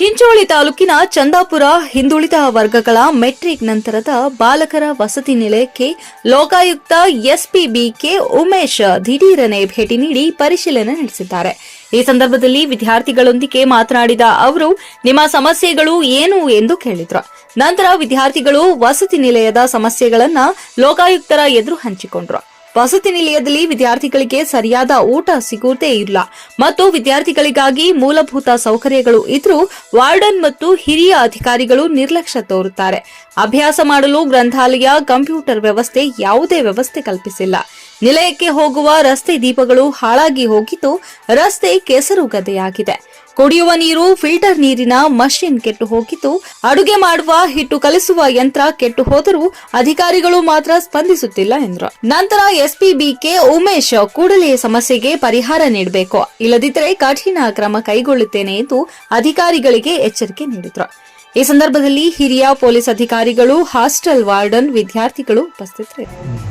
ಚಿಂಚೋಳಿ ತಾಲೂಕಿನ ಚಂದಾಪುರ ಹಿಂದುಳಿದ ವರ್ಗಗಳ ಮೆಟ್ರಿಕ್ ನಂತರದ ಬಾಲಕರ ವಸತಿ ನಿಲಯಕ್ಕೆ ಲೋಕಾಯುಕ್ತ ಎಸ್ಪಿಬಿಕೆ ಉಮೇಶ್ ದಿಢೀರನೆ ಭೇಟಿ ನೀಡಿ ಪರಿಶೀಲನೆ ನಡೆಸಿದ್ದಾರೆ. ಈ ಸಂದರ್ಭದಲ್ಲಿ ವಿದ್ಯಾರ್ಥಿಗಳೊಂದಿಗೆ ಮಾತನಾಡಿದ ಅವರು, ನಿಮ್ಮ ಸಮಸ್ಯೆಗಳು ಏನು ಎಂದು ಕೇಳಿದ್ರು. ನಂತರ ವಿದ್ಯಾರ್ಥಿಗಳು ವಸತಿ ನಿಲಯದ ಸಮಸ್ಯೆಗಳನ್ನ ಲೋಕಾಯುಕ್ತರ ಎದುರು ಹಂಚಿಕೊಂಡ್ರು. ವಸತಿ ನಿಲಯದಲ್ಲಿ ವಿದ್ಯಾರ್ಥಿಗಳಿಗೆ ಸರಿಯಾದ ಊಟ ಸಿಗುವುದೇ ಇಲ್ಲ. ಮತ್ತು ವಿದ್ಯಾರ್ಥಿಗಳಿಗಾಗಿ ಮೂಲಭೂತ ಸೌಕರ್ಯಗಳು ಇದ್ರೂ ವಾರ್ಡನ್ ಮತ್ತು ಹಿರಿಯ ಅಧಿಕಾರಿಗಳು ನಿರ್ಲಕ್ಷ್ಯ ತೋರುತ್ತಾರೆ. ಅಭ್ಯಾಸ ಮಾಡಲು ಗ್ರಂಥಾಲಯ, ಕಂಪ್ಯೂಟರ್ ವ್ಯವಸ್ಥೆ ಯಾವುದೇ ವ್ಯವಸ್ಥೆ ಕಲ್ಪಿಸಿಲ್ಲ. ನಿಲಯಕ್ಕೆ ಹೋಗುವ ರಸ್ತೆ ದೀಪಗಳು ಹಾಳಾಗಿ ಹೋಗಿದ್ದು ರಸ್ತೆ ಕೆಸರು ಗದ್ದೆಯಾಗಿದೆ ಕುಡಿಯುವ ನೀರು ಫಿಲ್ಟರ್ ನೀರಿನ ಮಷಿನ್ ಕೆಟ್ಟು ಹೋಗಿತ್ತು ಅಡುಗೆ ಮಾಡುವ ಹಿಟ್ಟು ಕಲಿಸುವ ಯಂತ್ರ ಕೆಟ್ಟು ಹೋದರೂ ಅಧಿಕಾರಿಗಳು ಮಾತ್ರ ಸ್ಪಂದಿಸುತ್ತಿಲ್ಲ ಎಂದರು ನಂತರ ಎಸ್ಪಿಬಿಕೆ ಉಮೇಶ್ ಕೂಡಲೇ ಸಮಸ್ಯೆಗೆ ಪರಿಹಾರ ನೀಡಬೇಕು ಇಲ್ಲದಿದ್ದರೆ ಕಠಿಣ ಕ್ರಮ ಕೈಗೊಳ್ಳುತ್ತೇನೆ ಎಂದು ಅಧಿಕಾರಿಗಳಿಗೆ ಎಚ್ಚರಿಕೆ ನೀಡಿದರು ಈ ಸಂದರ್ಭದಲ್ಲಿ ಹಿರಿಯ ಪೊಲೀಸ್ ಅಧಿಕಾರಿಗಳು ಹಾಸ್ಟೆಲ್ ವಾರ್ಡನ್ ವಿದ್ಯಾರ್ಥಿಗಳು ಉಪಸ್ಥಿತರಿದ್ದರು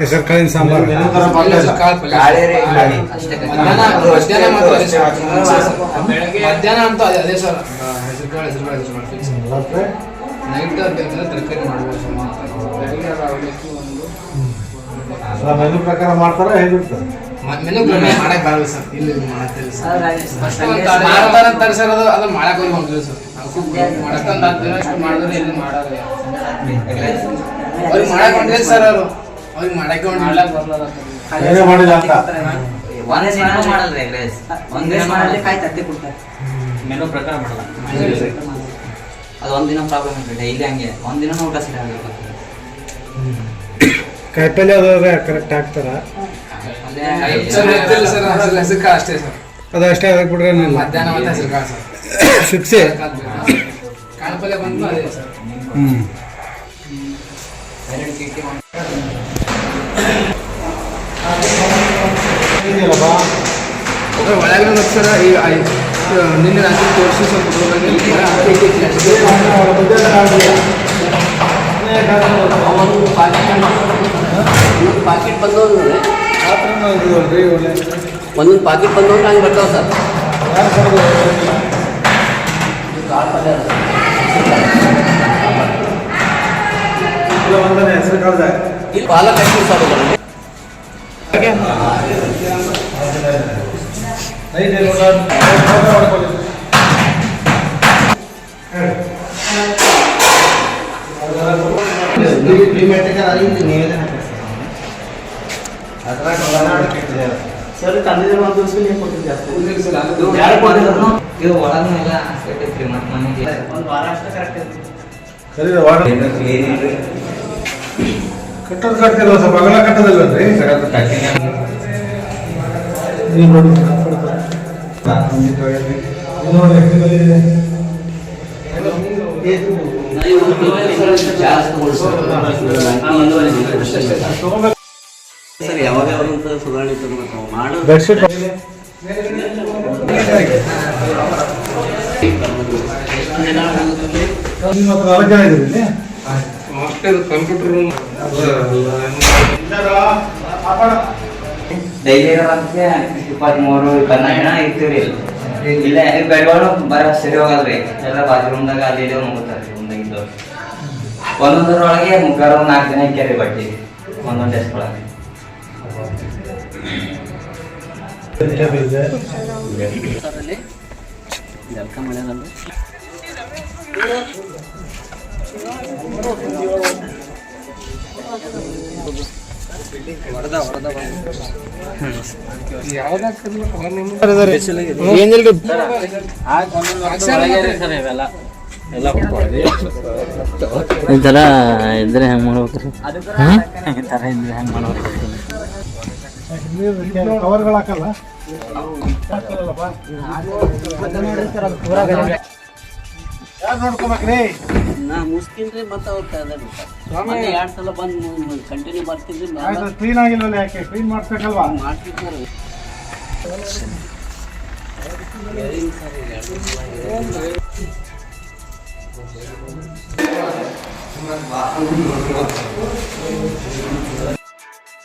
ಹೆಸರು ಕಾಳಿನ ಸಾಂಬಾರು. ಮಧ್ಯಾಹ್ನ ಅಂತ ಅದೇ ಅದೇ ಸರ್ ಹೆಸರು ಕಾಳು ಹೆಸರು ಕಾಳು ಹೆಸರು ಫಿಕ್ಸ್ ನೈಟ್ ಬೇಕಾದ್ರೆ ತರಕಾರಿ ಮಾಡ್ಬೋದು ಸರ್ ಮೆನು ಪ್ರಕಾರ ಮಾಡ್ತಾರ ಹೇಗಿರ್ತದೆ ಮ- ಮೆನು ಮಾಡಕ್ ಬರಲ್ಲ ಸರ್. ಇಲ್ಲಿ ಮಾಡ್ತೀವಿ ಸರ್. ಸರ್, ಮಾಡ್ತಾರಂತಾರೆ ಸರ್ ಅದು ಅದು ಮಾಡಕ್ ಹೋಗಿ ಹೊಂಟಿಲ್ಲ ಸರ್ ಮಾಡಕ್ಕಂತ ದಿನ ಇಷ್ಟು ಮಾಡಿದ್ರೆ ಇಲ್ಲಿ ಮಾಡೋದು? ಅವ್ರಿಗೆ ಮಾಡಕ್ ಹೊಂಟಿಲ್ಲ ಸರ್ ಅವರು. ಅವ್ರಿಗೆ ಮಾಡಕ್ಕೆ ಹೊಂಟಿಲ್ಲ ಬರಲ್ಲ ಮಾಡಿಲ್ಲ ಅಂತ. ಒಂದ್ ದಿನ ಮಾಡಲ್ಲ. ಎಗ್ ರೈಸ್ ಒಂದ್ ದಿನ ಮಾಡಲ್ಲ ಕಾಯಿ ತತ್ತಿ ಕೊಡ್ತಾರೆ ಮೆನು ಪ್ರಕಾರ ಮಾಡಲ್ಲ. ಅದು ಒಂದಿನ ದಿನ ಪ್ರಾಬ್ಲಮ್ ಇದೆ ಡೈಲಿ ಹಂಗೆ. ಒಂದ್ ದಿನ ಊಟ ಸಿಗಲ್ಲ ಕಾಯಿಪಲ್ಲೆ ಅದು ಕರೆಕ್ಟ್ ಹಾಕ್ತಾರ. ಹೆಸರು ಅಷ್ಟೇ ಸರ್. ಅದು ಅಷ್ಟೇ ಅದಕ್ಕೆ ಬಿಡ್ರೆ. ಮಧ್ಯಾಹ್ನ ಮತ್ತೆ ಹೆಸರುಕಾಳು ಸರ್. ಶಿಕ್ಷೆ? ಕಾಣಪಲ್ಲೆ ಬಂದು ಅದೇ ಸರ್. ಅದ್ರ ಒಳಗಡೆ ನೋಡಿ ಸರ್ ಈಗ ಐ- ನಿನ್ನೆ ರಾತ್ರಿ ತೋರಿಸಿ ಸ್ವಲ್ಪ ಹುಡುಗರಿಗೆ ಪಾಕೆಟ್ ಬಂದವ್ರು ಇದಲ್ರಿ ಒಳ್ಳೆ ಒಂದೊಂದು ಪಾಕೆಟ್ ಬಂದವ್ರು ಹಂಗೆ ಬರ್ತಾವ ಸರ್ ಯಾರು ಕರ್ದು? ಇಲ್ಲ ಒಂದನೇ ಹೆಸರು ಕಾಳ್ದ ಇಲ್ಲಿ ಪಾಲಕ್ ಹಾಕಿ ಸರ್ ಸರ್ ತಂದಿದ್ರೆ ಒಂದು ದಿವಸ ನೀವು ಕೊಡ್ತೀವಿ ಜಾಸ್ತಿ ಇದು ಒಳಗನೆಲ್ಲ ಕೆಟ್ಟೈತ್ರಿ ಮತ್ತ್ ಮನೆಗೆ ಒಂದು ವಾರ ಅಷ್ಟೇ ಕರೆಕ್ಟ್ ಇರ್ತದೆ ಸರಿ ವಾರ ಕಟ್ಟೋದು ಕಟ್ತಿಲ್ವ ಸ್ವಲ್ಪ? ಅಗಲ ರೀ ನೋಡಿ ಇದು ನೋಡಿ. ಸರ್ ಯಾವಾಗ ಯಾವಾಗಂತ ಸುಧಾರಣೆ ತಗೋಬೇಕು ನಾವು ಇಲ್ಲಿ? ಕಂಪ್ಯೂಟರ್ ಡೈಲಿ ಇರೋದಂತೆ ಇಪ್ಪತ್ಮೂರು ಇಪ್ಪತ್ನಾಲ್ಕು ಜನ ಇರ್ತೀವಿ ಇಲ್ಲ ಬೆಡ್ಗಳು ಬರ ಸರಿ ಹೋಗಲ್ರಿ. ಎಲ್ಲ ಬಾತ್ರೂಮ್ದಾಗ, ಅಲ್ಲಿ ಇಲ್ಲಿ ಮುಗುತ್ತಾರೆ ರೂಮ್ದಾಗ ಇದ್ದವ್ರು. ಒಂದೊಂದರೊಳಗೆ ಮುಗ್ಗಾರ ಒಂದ್ ನಾಲ್ಕು ಜನ ಇಕ್ಕ್ಯಾರಿ ಬಟ್ಟೆ. ಒಂದೊಂದು ಡೆಸ್ಕ್ ಒಳಗೆ. ಜಲ್ಕ ಈ ಇದ್ರೆ ಹೆಂಗೆ ಮಾಡ್ಬೇಕು? ಇದ್ರೆ ಹೆಂಗೆ ಮಾಡ್ಬೇಕು? ಕವರ್ಗಳು ಹಾಕಲ್ಲ? ಯಾರ್ ನೋಡ್ಕೊಬೇಕ್ರಿ? ನಾ ಮುಸ್ತೀನಿ ಮತ್ತೆ ಅವ್ರು ಸ್ವಾಮಿ. ಎರಡು ಸಲ ಬಂದು ಕಂಟಿನ್ಯೂ ಬರ್ತೀನಿ ಆಯ್ತು ಕ್ಲೀನ್ ಆಗಿಲ್ವಲ್ಲ ಯಾಕೆ? ಕ್ಲೀನ್ ಮಾಡಿಸ್ಬೇಕಲ್ವಾ? ಮಾಡ್ತಿದ್ದಾರೆ